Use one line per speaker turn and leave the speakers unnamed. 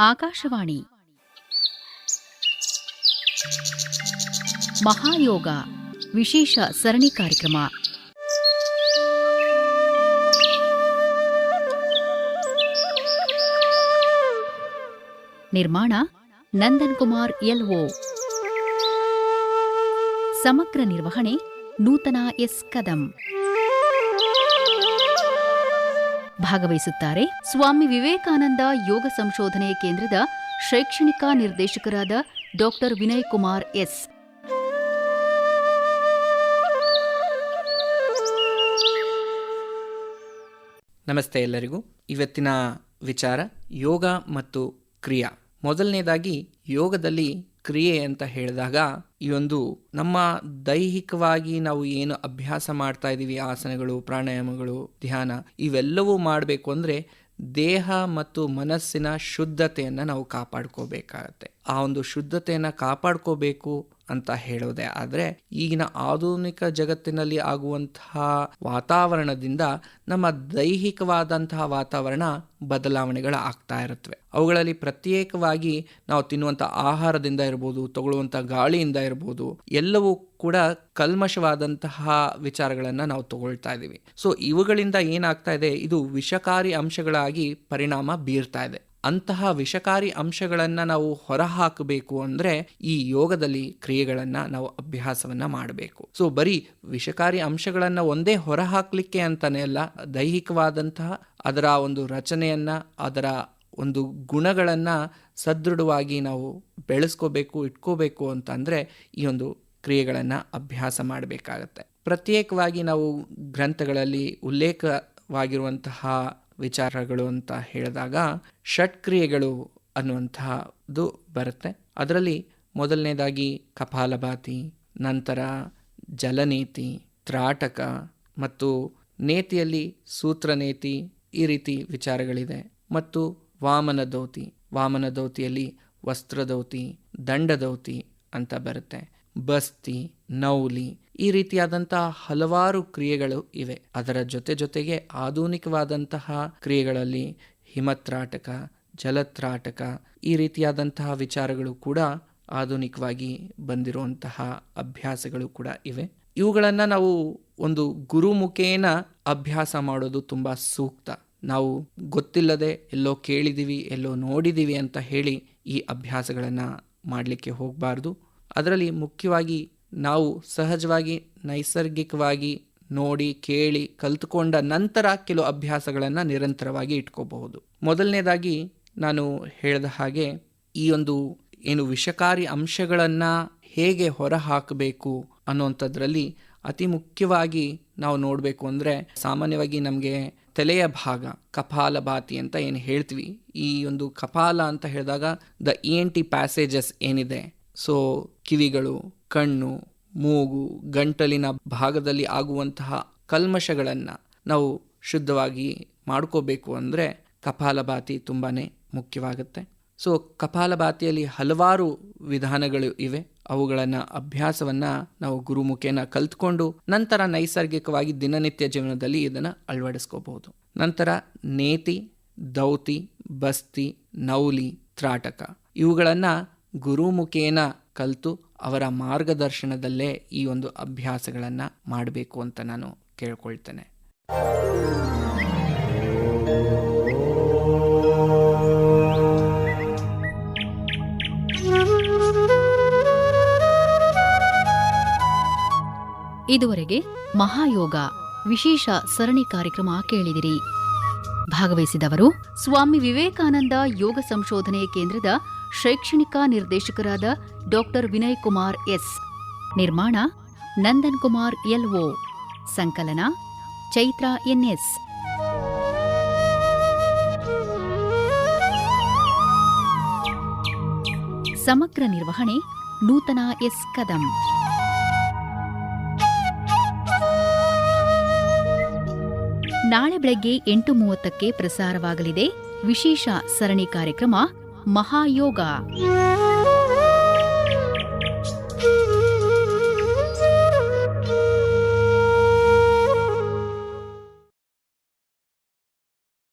ಆಕಾಶವಾಣಿ ಮಹಾಯೋಗ ವಿಶೇಷ ಸರಣಿ ಕಾರ್ಯಕ್ರಮ ನಿರ್ಮಾಣ ನಂದನ್ ಕುಮಾರ್ ಎಲ್ಒ ಸಮಗ್ರ ನಿರ್ವಹಣೆ ನೂತನ ಎಸ್ ಕದಂ ಭಾಗವಹಿಸುತ್ತಾರೆ. ಸ್ವಾಮಿ ವಿವೇಕಾನಂದ ಯೋಗ ಸಂಶೋಧನೆ ಕೇಂದ್ರದ ಶೈಕ್ಷಣಿಕ ನಿರ್ದೇಶಕರಾದ ಡಾಕ್ಟರ್ ವಿನಯ್ ಕುಮಾರ್ ಎಸ್.
ನಮಸ್ತೆ ಎಲ್ಲರಿಗೂ. ಇವತ್ತಿನ ವಿಚಾರ ಯೋಗ ಮತ್ತು ಕ್ರಿಯಾ. ಮೊದಲನೇದಾಗಿ ಯೋಗದಲ್ಲಿ ಕ್ರಿಯೆ ಅಂತ ಹೇಳಿದಾಗ ಈ ಒಂದು ನಮ್ಮ ದೈಹಿಕವಾಗಿ ನಾವು ಏನು ಅಭ್ಯಾಸ ಮಾಡ್ತಾ ಇದ್ದೀವಿ, ಆಸನಗಳು, ಪ್ರಾಣಾಯಾಮಗಳು, ಧ್ಯಾನ, ಇವೆಲ್ಲವೂ ಮಾಡಬೇಕು ಅಂದರೆ ದೇಹ ಮತ್ತು ಮನಸ್ಸಿನ ಶುದ್ಧತೆಯನ್ನು ನಾವು ಕಾಪಾಡ್ಕೋಬೇಕಾಗತ್ತೆ. ಆ ಒಂದು ಶುದ್ಧತೆಯನ್ನು ಕಾಪಾಡ್ಕೋಬೇಕು ಅಂತ ಹೇಳೋದೇ ಆದರೆ ಈಗಿನ ಆಧುನಿಕ ಜಗತ್ತಿನಲ್ಲಿ ಆಗುವಂತಹ ವಾತಾವರಣದಿಂದ ನಮ್ಮ ದೈಹಿಕವಾದಂತಹ ವಾತಾವರಣ ಬದಲಾವಣೆಗಳು ಆಗ್ತಾ ಇರುತ್ತವೆ. ಅವುಗಳಲ್ಲಿ ಪ್ರತ್ಯೇಕವಾಗಿ ನಾವು ತಿನ್ನುವಂಥ ಆಹಾರದಿಂದ ಇರ್ಬೋದು ತಗೊಳ್ಳುವಂಥ ಗಾಳಿಯಿಂದ ಇರ್ಬೋದು, ಎಲ್ಲವೂ ಕೂಡ ಕಲ್ಮಶವಾದಂತಹ ವಿಚಾರಗಳನ್ನು ನಾವು ತಗೊಳ್ತಾ ಇದ್ದೀವಿ. ಸೊ ಇವುಗಳಿಂದ ಏನಾಗ್ತಾ ಇದೆ? ಇದು ವಿಷಕಾರಿ ಅಂಶಗಳಾಗಿ ಪರಿಣಾಮ ಬೀರ್ತಾ ಇದೆ. ಅಂತಹ ವಿಷಕಾರಿ ಅಂಶಗಳನ್ನು ನಾವು ಹೊರಹಾಕಬೇಕು ಅಂದರೆ ಈ ಯೋಗದಲ್ಲಿ ಕ್ರಿಯೆಗಳನ್ನು ನಾವು ಅಭ್ಯಾಸವನ್ನು ಮಾಡಬೇಕು. ಸೊ ಬರೀ ವಿಷಕಾರಿ ಅಂಶಗಳನ್ನು ಒಂದೇ ಹೊರಹಾಕಲಿಕ್ಕೆ ಅಂತಲೇ ಅಲ್ಲ, ದೈಹಿಕವಾದಂತಹ ಅದರ ಒಂದು ರಚನೆಯನ್ನು, ಅದರ ಒಂದು ಗುಣಗಳನ್ನು ಸದೃಢವಾಗಿ ನಾವು ಬೆಳೆಸ್ಕೋಬೇಕು, ಇಟ್ಕೋಬೇಕು ಅಂತಂದರೆ ಈ ಒಂದು ಕ್ರಿಯೆಗಳನ್ನು ಅಭ್ಯಾಸ ಮಾಡಬೇಕಾಗತ್ತೆ. ಪ್ರತ್ಯೇಕವಾಗಿ ನಾವು ಗ್ರಂಥಗಳಲ್ಲಿ ಉಲ್ಲೇಖವಾಗಿರುವಂತಹ ವಿಚಾರಗಳು ಅಂತ ಹೇಳಿದಾಗ ಷಟ್ಕ್ರಿಯೆಗಳು ಅನ್ನುವಂತಹದ್ದು ಬರುತ್ತೆ. ಅದರಲ್ಲಿ ಮೊದಲನೇದಾಗಿ ಕಪಾಲಭಾತಿ, ನಂತರ ಜಲನೇತಿ, ತ್ರಾಟಕ ಮತ್ತು ನೇತಿಯಲ್ಲಿ ಸೂತ್ರನೇತಿ ಈ ರೀತಿ ವಿಚಾರಗಳಿದೆ. ಮತ್ತು ವಾಮನ ದೌತಿ, ವಾಮನ ದೌತಿಯಲ್ಲಿ ವಸ್ತ್ರದೌತಿ, ದಂಡದೌತಿ ಅಂತ ಬರುತ್ತೆ. ಬಸ್ತಿ, ನೌಲಿ ಈ ರೀತಿಯಾದಂತಹ ಹಲವಾರು ಕ್ರಿಯೆಗಳು ಇವೆ. ಅದರ ಜೊತೆ ಜೊತೆಗೆ ಆಧುನಿಕವಾದಂತಹ ಕ್ರಿಯೆಗಳಲ್ಲಿ ಹಿಮತ್ರಾಟಕ, ಜಲತ್ರಾಟಕ ಈ ರೀತಿಯಾದಂತಹ ವಿಚಾರಗಳು ಕೂಡ ಆಧುನಿಕವಾಗಿ ಬಂದಿರುವಂತಹ ಅಭ್ಯಾಸಗಳು ಕೂಡ ಇವೆ. ಇವುಗಳನ್ನು ನಾವು ಒಂದು ಗುರುಮುಖೇನ ಅಭ್ಯಾಸ ಮಾಡೋದು ತುಂಬ ಸೂಕ್ತ. ನಾವು ಗೊತ್ತಿಲ್ಲದೆ ಎಲ್ಲೋ ಕೇಳಿದ್ದೀವಿ ಎಲ್ಲೋ ನೋಡಿದ್ದೀವಿ ಅಂತ ಹೇಳಿ ಈ ಅಭ್ಯಾಸಗಳನ್ನು ಮಾಡಲಿಕ್ಕೆ ಹೋಗಬಾರ್ದು. ಅದರಲ್ಲಿ ಮುಖ್ಯವಾಗಿ ನಾವು ಸಹಜವಾಗಿ, ನೈಸರ್ಗಿಕವಾಗಿ ನೋಡಿ, ಕೇಳಿ, ಕಲ್ತುಕೊಂಡ ನಂತರ ಕೆಲವು ಅಭ್ಯಾಸಗಳನ್ನು ನಿರಂತರವಾಗಿ ಇಟ್ಕೋಬಹುದು. ಮೊದಲನೇದಾಗಿ ನಾನು ಹೇಳಿದ ಹಾಗೆ ಈ ಒಂದು ಏನು ವಿಷಕಾರಿ ಅಂಶಗಳನ್ನು ಹೇಗೆ ಹೊರ ಹಾಕಬೇಕು ಅನ್ನುವಂಥದ್ರಲ್ಲಿ ಅತಿ ಮುಖ್ಯವಾಗಿ ನಾವು ನೋಡಬೇಕು ಅಂದರೆ ಸಾಮಾನ್ಯವಾಗಿ ನಮಗೆ ತಲೆಯ ಭಾಗ, ಕಪಾಲ ಭಾತಿ ಅಂತ ಏನು ಹೇಳ್ತೀವಿ. ಈ ಒಂದು ಕಪಾಲ ಅಂತ ಹೇಳಿದಾಗ the E N T passages ಏನಿದೆ ಸೊ ಕಿವಿಗಳು, ಕಣ್ಣು, ಮೂಗು, ಗಂಟಲಿನ ಭಾಗದಲ್ಲಿ ಆಗುವಂತಹ ಕಲ್ಮಶಗಳನ್ನು ನಾವು ಶುದ್ಧವಾಗಿ ಮಾಡ್ಕೋಬೇಕು ಅಂದರೆ ಕಪಾಲಭಾತಿ ತುಂಬಾ ಮುಖ್ಯವಾಗುತ್ತೆ. ಸೊ ಕಪಾಲಭಾತಿಯಲ್ಲಿ ಹಲವಾರು ವಿಧಾನಗಳು ಇವೆ. ಅವುಗಳನ್ನು ಅಭ್ಯಾಸವನ್ನು ನಾವು ಗುರುಮುಖೇನ ಕಲ್ತ್ಕೊಂಡು ನಂತರ ನೈಸರ್ಗಿಕವಾಗಿ ದಿನನಿತ್ಯ ಜೀವನದಲ್ಲಿ ಇದನ್ನು ಅಳವಡಿಸ್ಕೋಬಹುದು. ನಂತರ ನೇತಿ, ದೌತಿ, ಬಸ್ತಿ, ನೌಲಿ, ತ್ರಾಟಕ. ಇವುಗಳನ್ನು ಗುರುಮುಖೇನ ಕಲಿತು ಅವರ ಮಾರ್ಗದರ್ಶನದಲ್ಲೇ ಈ ಒಂದು ಅಭ್ಯಾಸಗಳನ್ನು ಮಾಡಬೇಕು ಅಂತ ನಾನು ಕೇಳ್ಕೊಳ್ತೇನೆ.
ಇದುವರೆಗೆ ಮಹಾಯೋಗ ವಿಶೇಷ ಸರಣಿ ಕಾರ್ಯಕ್ರಮ ಕೇಳಿದಿರಿ. ಭಾಗವಹಿಸಿದವರು ಸ್ವಾಮಿ ವಿವೇಕಾನಂದ ಯೋಗ ಸಂಶೋಧನೆ ಕೇಂದ್ರದ ಶೈಕ್ಷಣಿಕ ನಿರ್ದೇಶಕರಾದ ಡಾಕ್ಟರ್ ವಿನಯ್ ಕುಮಾರ್ ಎಸ್. ನಿರ್ಮಾಣ ನಂದನ್ ಕುಮಾರ್ ಎಲ್ಒ ಸಂಕಲನ ಚೈತ್ರ ಎನ್ಎಸ್ ಸಮಗ್ರ ನಿರ್ವಹಣೆ ನೂತನ ಎಸ್ ಕದಂ. ನಾಳೆ ಬೆಳಗ್ಗೆ ಎಂಟು ಮೂವತ್ತಕ್ಕೆ ಪ್ರಸಾರವಾಗಲಿದೆ ವಿಶೇಷ ಸರಣಿ ಕಾರ್ಯಕ್ರಮ ಮಹಾಯೋಗ.